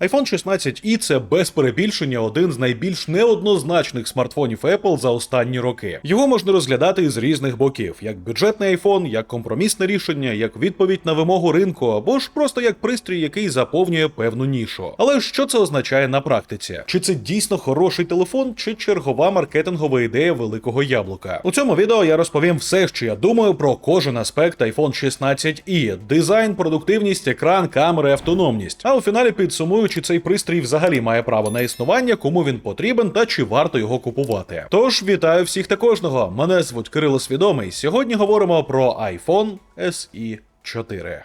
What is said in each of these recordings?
iPhone 16i – це без перебільшення один з найбільш неоднозначних смартфонів Apple за останні роки. Його можна розглядати з різних боків: як бюджетний iPhone, як компромісне рішення, як відповідь на вимогу ринку, або ж просто як пристрій, який заповнює певну нішу. Але що це означає на практиці? Чи це дійсно хороший телефон, чи чергова маркетингова ідея великого яблука? У цьому відео я розповім все, що я думаю про кожен аспект iPhone 16i: дизайн, продуктивність, екран, камери, автономність. А у фіналі підсумую, чи цей пристрій взагалі має право на існування, кому він потрібен та чи варто його купувати. Тож вітаю всіх та кожного. Мене звуть Кирило Свідомий. Сьогодні говоримо про iPhone SE 4.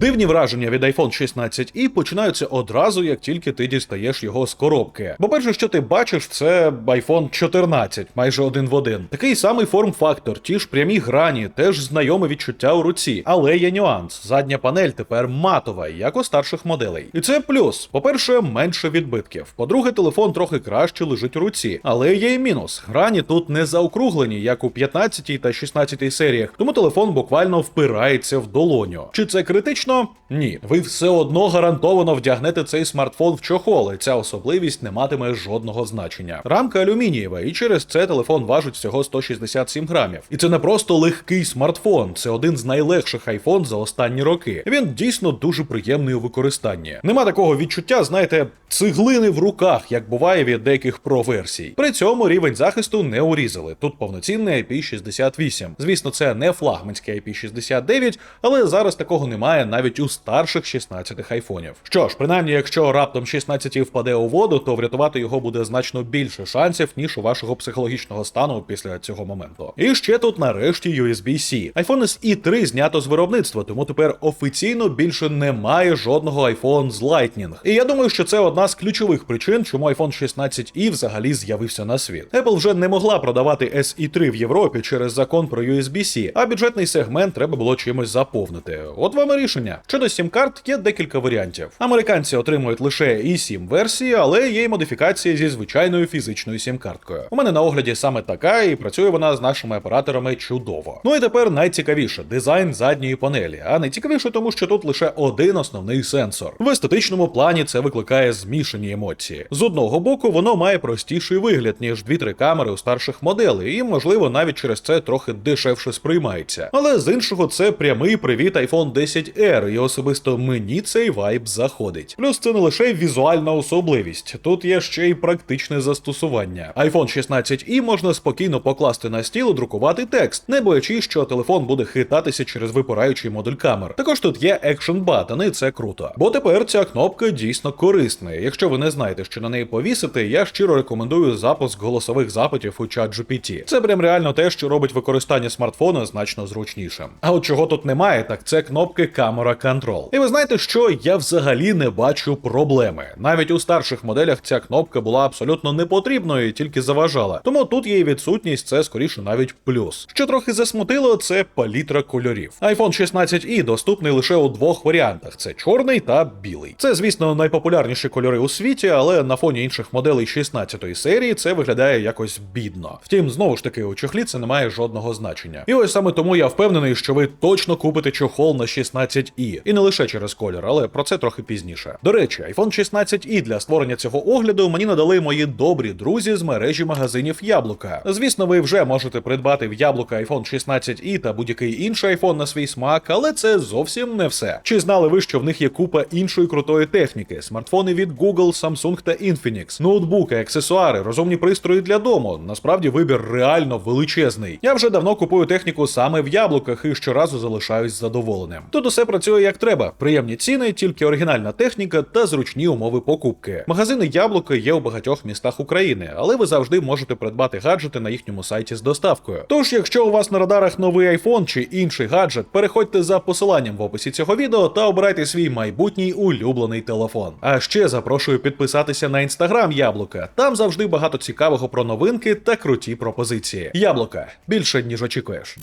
Дивні враження від iPhone 16i починаються одразу, як тільки ти дістаєш його з коробки. Бо перше, що ти бачиш, це iPhone 14, майже один в один. Такий самий форм-фактор, ті ж прямі грані, теж знайоме відчуття у руці. Але є нюанс: задня панель тепер матова, як у старших моделей. І це плюс. По-перше, менше відбитків. По-друге, телефон трохи краще лежить у руці. Але є і мінус. Грані тут не заокруглені, як у 15 та 16 серіях, тому телефон буквально впирається в долоню. Чи це критично? Ні. Ви все одно гарантовано вдягнете цей смартфон в чохол, і ця особливість не матиме жодного значення. Рамка алюмінієва, і через це телефон важить всього 167 грамів. І це не просто легкий смартфон, це один з найлегших iPhone за останні роки. Він дійсно дуже приємний у використанні. Нема такого відчуття, знаєте, цеглини в руках, як буває від деяких про-версій. При цьому рівень захисту не урізали. Тут повноцінний IP68. Звісно, це не флагманський IP69, але зараз такого немає навіть у старших 16 айфонів. Що ж, принаймні, якщо раптом 16 впаде у воду, то врятувати його буде значно більше шансів, ніж у вашого психологічного стану після цього моменту. І ще тут нарешті USB-C. iPhone SE 3 знято з виробництва, тому тепер офіційно більше немає жодного iPhone з Lightning. І я думаю, що це одна з ключових причин, чому iPhone 16i взагалі з'явився на світ. Apple вже не могла продавати SE 3 в Європі через закон про USB-C, а бюджетний сегмент треба було чимось заповнити. От вам і рішення. Щодо сім-карт є декілька варіантів. Американці отримують лише eSIM версії, але є й модифікації зі звичайною фізичною сім-карткою. У мене на огляді саме така, і працює вона з нашими операторами чудово. Ну і тепер найцікавіше дизайн задньої панелі. А найцікавіше, тому що тут лише один основний сенсор. В естетичному плані це викликає змішані емоції. З одного боку, воно має простіший вигляд, ніж 2-3 камери у старших моделей, і, можливо, навіть через це трохи дешевше сприймається. Але з іншого, це прямий привіт iPhone 10R, і особисто мені цей вайб заходить. Плюс це не лише візуальна особливість, тут є ще й практичне застосування. iPhone 16i можна спокійно покласти на стіл і друкувати текст, не боячись, що телефон буде хитатися через випираючий модуль камер. Також тут є екшн батон, і це круто. Бо тепер ця кнопка дійсно корисна. Якщо ви не знаєте, що на неї повісити, я щиро рекомендую запуск голосових запитів у чат GPT. Це прям реально те, що робить використання смартфона значно зручнішим. А от чого тут немає, так це кнопки камера Control. І ви знаєте, що я взагалі не бачу проблеми. Навіть у старших моделях ця кнопка була абсолютно непотрібною і тільки заважала. Тому тут її відсутність це скоріше навіть плюс. Що трохи засмутило, це палітра кольорів. iPhone 16i доступний лише у двох варіантах: це чорний та білий. Це, звісно, найпопулярніші кольори у світі, але на фоні інших моделей 16-ї серії це виглядає якось бідно. Втім, знову ж таки, у чохлі це не має жодного значення. І ось саме тому я впевнений, що ви точно купите чохол на 16i. І не лише через колір, але про це трохи пізніше. До речі, iPhone 16i для створення цього огляду мені надали мої добрі друзі з мережі магазинів Яблука. Звісно, ви вже можете придбати в Яблука iPhone 16i та будь-який інший iPhone на свій смак, але це зовсім не все. Чи знали ви, що в них є купа іншої крутої техніки? Смартфони від Google, Samsung та Infinix, ноутбуки, аксесуари, розумні пристрої для дому. Насправді вибір реально величезний. Я вже давно купую техніку саме в яблуках і щоразу залишаюсь задоволеним. Тут усе працює як треба. Приємні ціни, тільки оригінальна техніка та зручні умови покупки. Магазини яблука є у багатьох містах України, але ви завжди можете придбати гаджети на їхньому сайті з доставкою. Тож, якщо у вас на радарах новий iPhone чи інший гаджет, переходьте за посиланням в описі цього відео та обирайте свій майбутній улюблений телефон. А ще запрошую підписатися на інстаграм Яблука. Там завжди багато цікавого про новинки та круті пропозиції. Яблука більше ніж очікуєш.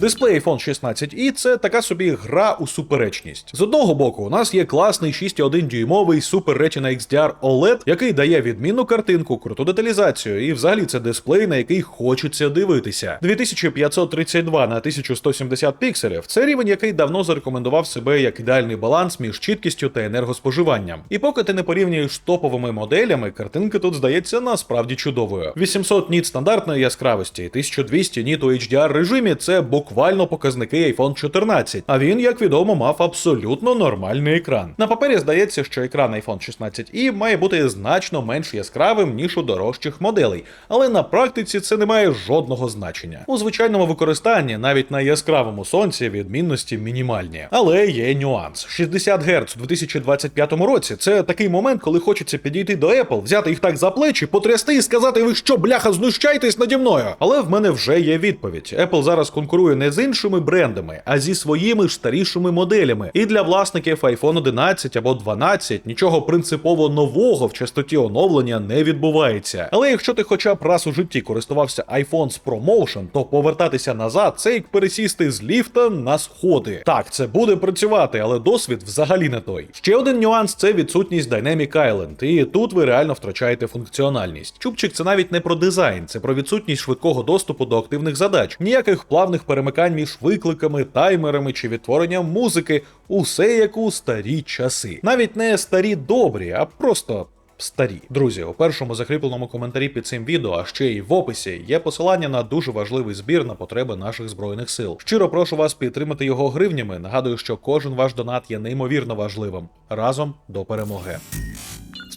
Дисплей iPhone 16i – це така собі гра у суперечність. З одного боку, у нас є класний 6,1 дюймовий Super Retina XDR OLED, який дає відмінну картинку, круту деталізацію, і взагалі це дисплей, на який хочеться дивитися. 2532 на 1170 пікселів це рівень, який давно зарекомендував себе як ідеальний баланс між чіткістю та енергоспоживанням. І поки ти не порівнюєш з топовими моделями, картинка тут здається насправді чудовою. 800 ніт стандартної яскравості, 1200 ніт у HDR режимі це буквально показники iPhone 14. А він, як відомо, мав абсолютно нормальний екран. На папері здається, що екран iPhone 16i має бути значно менш яскравим, ніж у дорожчих моделей, але на практиці це не має жодного значення. У звичайному використанні, навіть на яскравому сонці, відмінності мінімальні. Але є нюанс: 60 Гц у 2025 році це такий момент, коли хочеться підійти до Apple, взяти їх так за плечі, потрясти і сказати: ви що, бляха, знущаєтесь наді мною? Але в мене вже є відповідь. Apple зараз конкурує не з іншими брендами, а зі своїми ж старішими моделями. І для власників iPhone 11 або 12 нічого принципово нового в частоті оновлення не відбувається. Але якщо ти хоча б раз у житті користувався iPhone з ProMotion, то повертатися назад це як пересісти з ліфта на сходи. Так, це буде працювати, але досвід взагалі не той. Ще один нюанс це відсутність Dynamic Island, і тут ви реально втрачаєте функціональність. Чубчик це навіть не про дизайн, це про відсутність швидкого доступу до активних задач, ніяких плавних перемикань між викликами, таймерами чи відтворенням музики. Усе як у старі часи. Навіть не старі добрі, а просто. Старі друзі, у першому закріпленому коментарі під цим відео, а ще й в описі, є посилання на дуже важливий збір на потреби наших збройних сил. Щиро прошу вас підтримати його гривнями. Нагадую, що кожен ваш донат є неймовірно важливим. Разом до перемоги.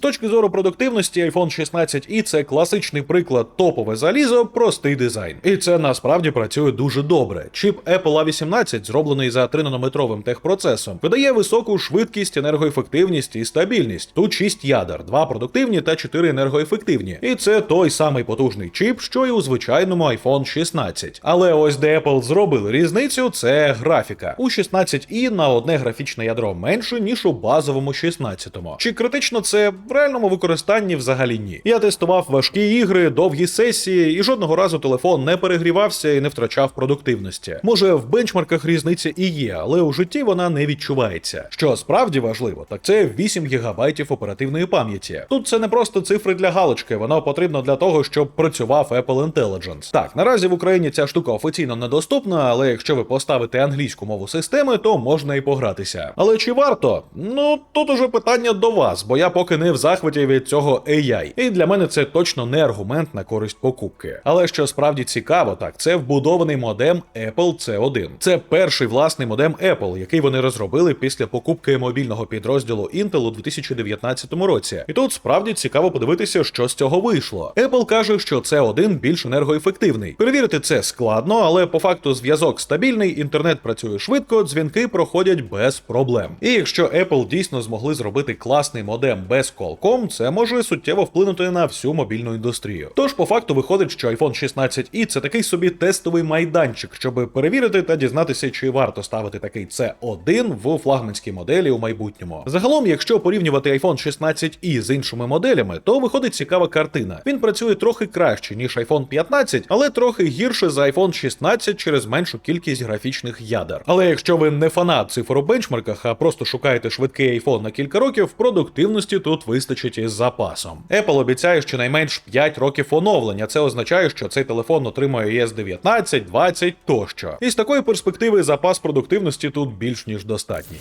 Точки зору продуктивності, iPhone 16 i це класичний приклад топове залізо, простий дизайн. І це насправді працює дуже добре. Чіп Apple A18, зроблений за 3-нанометровим техпроцесом, видає високу швидкість, енергоефективність і стабільність. Тут 6 ядер, 2 продуктивні та 4 енергоефективні. І це той самий потужний чіп, що й у звичайному iPhone 16. Але ось де Apple зробили різницю, це графіка. У 16i на одне графічне ядро менше, ніж у базовому 16-му. Чи критично це в реальному використанні взагалі ні. Я тестував важкі ігри, довгі сесії, і жодного разу телефон не перегрівався і не втрачав продуктивності. Може, в бенчмарках різниця і є, але у житті вона не відчувається. Що справді важливо, так це 8 ГБ оперативної пам'яті. Тут це не просто цифри для галочки, воно потрібно для того, щоб працював Apple Intelligence. Так, наразі в Україні ця штука офіційно недоступна, але якщо ви поставите англійську мову системи, то можна і погратися. Але чи варто? Ну тут уже питання до вас, бо я поки не в захваті від цього AI. І для мене це точно не аргумент на користь покупки. Але що справді цікаво, так це вбудований модем Apple C1. Це перший власний модем Apple, який вони розробили після покупки мобільного підрозділу Intel у 2019 році. І тут справді цікаво подивитися, що з цього вийшло. Apple каже, що C1 більш енергоефективний. Перевірити це складно, але по факту зв'язок стабільний, інтернет працює швидко, дзвінки проходять без проблем. І якщо Apple дійсно змогли зробити класний модем без Qualcomm, це може суттєво вплинути на всю мобільну індустрію. Тож по факту виходить, що iPhone 16 i це такий собі тестовий майданчик, щоб перевірити та дізнатися, чи варто ставити такий C1 в флагманській моделі у майбутньому. Загалом, якщо порівнювати iPhone 16 i з іншими моделями, то виходить цікава картина. Він працює трохи краще ніж iPhone 15, але трохи гірше за iPhone 16 через меншу кількість графічних ядер. Але якщо ви не фанат цифр у бенчмарках, а просто шукаєте швидкий iPhone на кілька років, продуктивності тут вистачить із запасом. Apple обіцяє щонайменш 5 років оновлення. Це означає, що цей телефон отримує es 19, 20 тощо. І з такої перспективи запас продуктивності тут більш ніж достатній.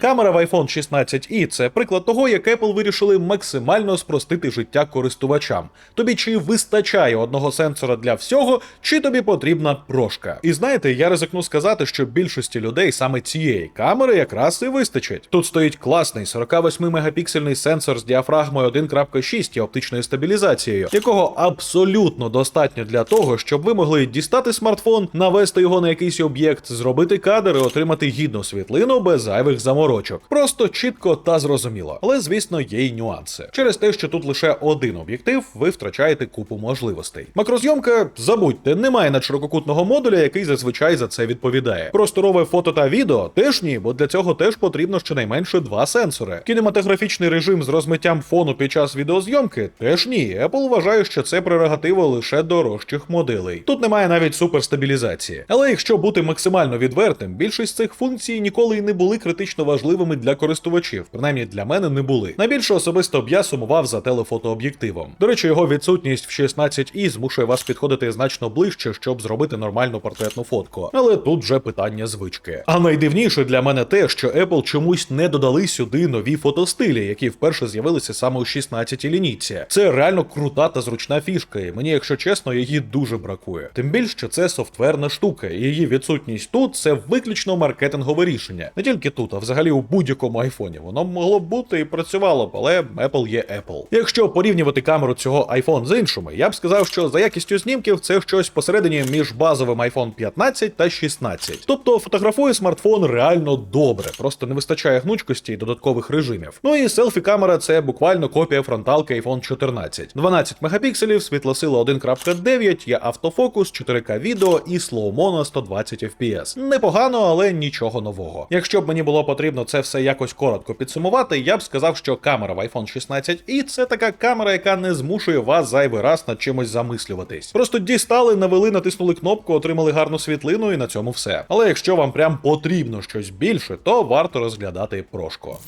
Камера в iPhone 16i – це приклад того, як Apple вирішили максимально спростити життя користувачам. Тобі чи вистачає одного сенсора для всього, чи тобі потрібна прошка. І знаєте, я ризикну сказати, що більшості людей саме цієї камери якраз і вистачить. Тут стоїть класний 48-мегапіксельний сенсор з діафрагмою 1.6 і оптичною стабілізацією, якого абсолютно достатньо для того, щоб ви могли дістати смартфон, навести його на якийсь об'єкт, зробити кадр і отримати гідну світлину без зайвих заморочень. Заморочок. Просто чітко та зрозуміло. Але звісно, є й нюанси. Через те, що тут лише один об'єктив, ви втрачаєте купу можливостей. Макрозйомка, забудьте, немає надширококутного модуля, який зазвичай за це відповідає. Просторове фото та відео теж ні, бо для цього теж потрібно щонайменше два сенсори. Кінематографічний режим з розмиттям фону під час відеозйомки теж ні. Apple вважає, що це прерогатива лише дорожчих моделей. Тут немає навіть суперстабілізації. Але якщо бути максимально відвертим, більшість цих функцій ніколи й не були критично важливими для користувачів. Принаймні для мене не були. Найбільше особисто б я сумував за телефотооб'єктивом. До речі, його відсутність в 16i змушує вас підходити значно ближче, щоб зробити нормальну портретну фотку. Але тут вже питання звички. А найдивніше для мене те, що Apple чомусь не додали сюди нові фотостилі, які вперше з'явилися саме у 16-й лінійці. Це реально крута та зручна фішка, і мені, якщо чесно, її дуже бракує. Тим більше, це софтверна штука, і її відсутність тут це виключно маркетингове рішення. Не тільки тут, а взагалі у будь-якому айфоні. Воно могло б бути і працювало б, але Apple є Apple. Якщо порівнювати камеру цього iPhone з іншими, я б сказав, що за якістю знімків це щось посередині між базовим iPhone 15 та 16. Тобто фотографує смартфон реально добре, просто не вистачає гнучкості і додаткових режимів. Ну і селфі-камера це буквально копія фронталки iPhone 14. 12 мегапікселів, світлосила 1.9, є автофокус, 4К відео і слоумо на 120 FPS. Непогано, але нічого нового. Якщо б мені було потрібно це все якось коротко підсумувати, я б сказав, що камера в iPhone 16 і це така камера, яка не змушує вас зайвий раз над чимось замислюватись. Просто дістали, навели, натиснули кнопку, отримали гарну світлину, і на цьому все. Але якщо вам прям потрібно щось більше, то варто розглядати прошко.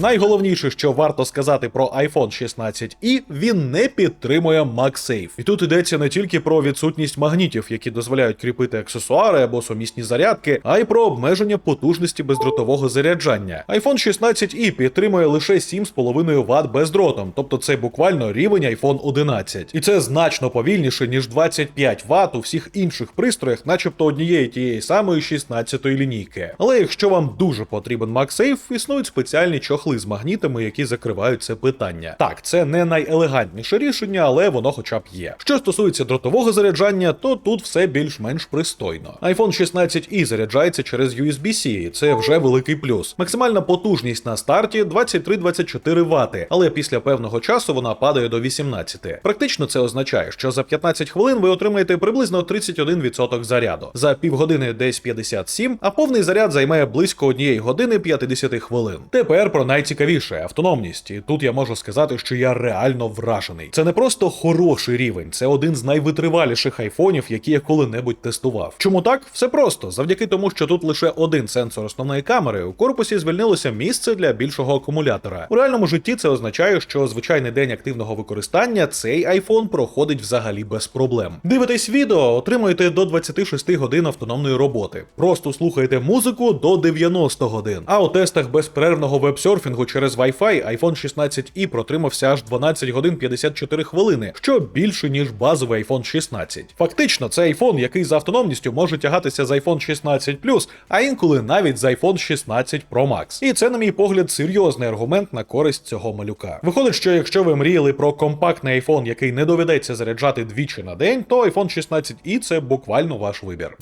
Найголовніше, що варто сказати про iPhone 16 і він не підтримує MagSafe. І тут йдеться не тільки про відсутність магнітів, які дозволяють кріпити аксесуари або сумісні зарядки, а й про обмеження потужності бездротового заряджання. iPhone 16 і підтримує лише 7,5 Вт бездротом, тобто це буквально рівень iPhone 11. І це значно повільніше, ніж 25 Вт у всіх інших пристроях, начебто однієї тієї самої 16-ї лінійки. Але якщо вам дуже потрібен MagSafe, існують спеціальні чохли з магнітами, які закривають це питання. Так, це не найелегантніше рішення, але воно хоча б є. Що стосується дротового заряджання, то тут все більш-менш пристойно. iPhone 16 і заряджається через USB-C, і це вже великий плюс. Максимальна потужність на старті 23-24 Вт, але після певного часу вона падає до 18. Практично це означає, що за 15 хвилин ви отримаєте приблизно 31% заряду. За півгодини десь 57, а повний заряд займає близько однієї години 50 хвилин. Тепер про найцікавіше автономність. І тут я можу сказати, що я реально вражений. Це не просто хороший рівень, це один з найвитриваліших айфонів, які я коли-небудь тестував. Чому так? Все просто завдяки тому, що тут лише один сенсор основної камери, у корпусі звільнилося місце для більшого акумулятора. У реальному житті це означає, що звичайний день активного використання цей iPhone проходить взагалі без проблем. Дивитесь відео, отримуєте до 26 годин автономної роботи. Просто слухаєте музику до 90 годин. А у тестах безперервного веб-серфінгу через Wi-Fi iPhone 16 і протримався аж 12 годин 54 хвилини, що більше ніж базовий iPhone 16. Фактично, це iPhone, який за автономністю може тягатися з iPhone 16 а інколи навіть з iPhone 16 Pro Max. І це, на мій погляд, серйозний аргумент на користь цього малюка. Виходить, що якщо ви мріяли про компактний iPhone, який не доведеться заряджати двічі на день, то iPhone 16 і це буквально ваш вибір.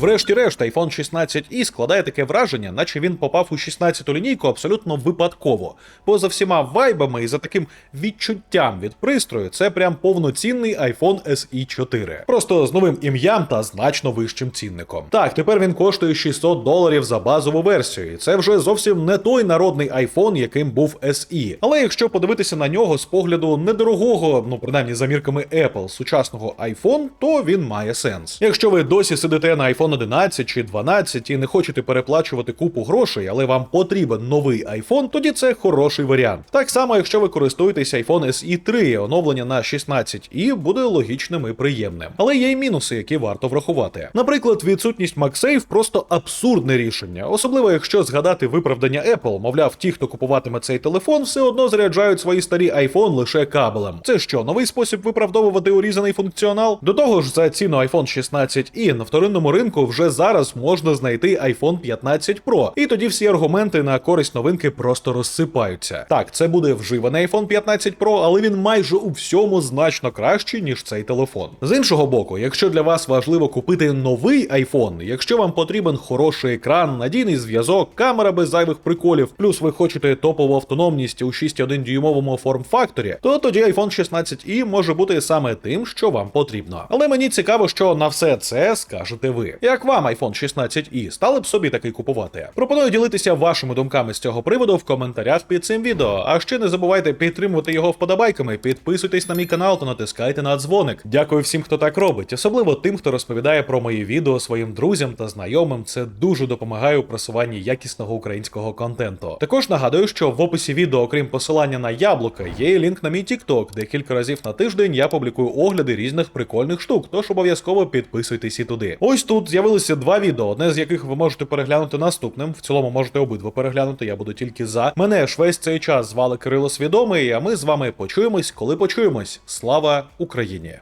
Врешті-решт, iPhone 16 і складає таке враження, наче він попав у 16-ту лінійку абсолютно випадково. Поза всіма вайбами і за таким відчуттям від пристрою, це прям повноцінний iPhone SE 4. Просто з новим ім'ям та значно вищим цінником. Так, тепер він коштує 600 доларів за базову версію. І це вже зовсім не той народний iPhone, яким був SE. Але якщо подивитися на нього з погляду недорогого, ну принаймні за мірками Apple, сучасного iPhone, то він має сенс. Якщо ви досі сидите на iPhone 11 чи 12 і не хочете переплачувати купу грошей, але вам потрібен новий iPhone, тоді це хороший варіант. Так само, якщо ви користуєтесь iPhone SE 3, оновлення на 16 і буде логічним і приємним. Але є й мінуси, які варто врахувати. Наприклад, відсутність MagSafe просто абсурдне рішення, особливо якщо згадати виправдання Apple, мовляв, ті, хто купуватиме цей телефон, все одно заряджають свої старі iPhone лише кабелем. Це що, новий спосіб виправдовувати урізаний функціонал? До того ж, за ціну iPhone 16 і на вторинному ринку ринку вже зараз можна знайти iPhone 15 Pro, і тоді всі аргументи на користь новинки просто розсипаються. Так, це буде вживаний iPhone 15 Pro, але він майже у всьому значно кращий, ніж цей телефон. З іншого боку, якщо для вас важливо купити новий iPhone, якщо вам потрібен хороший екран, надійний зв'язок, камера без зайвих приколів, плюс ви хочете топову автономність у 6,1 дюймовому форм-факторі, то тоді iPhone 16i може бути саме тим, що вам потрібно. Але мені цікаво, що на все це скажете ви. Як вам iPhone 16i? Стали б собі такий купувати? Пропоную ділитися вашими думками з цього приводу в коментарях під цим відео. А ще не забувайте підтримувати його вподобайками, підписуйтесь на мій канал та натискайте на дзвоник. Дякую всім, хто так робить, особливо тим, хто розповідає про мої відео своїм друзям та знайомим. Це дуже допомагає у просуванні якісного українського контенту. Також нагадую, що в описі відео, окрім посилання на яблука, є і лінк на мій TikTok, де кілька разів на тиждень я публікую огляди різних прикольних штук, тож обов'язково підписуйтесь і туди. Ось тут з'явилися два відео, одне з яких ви можете переглянути наступним. В цілому можете обидва переглянути, я буду тільки за. Мене ж весь цей час звали Кирило Свідомий, а ми з вами почуємось, коли почуємось. Слава Україні!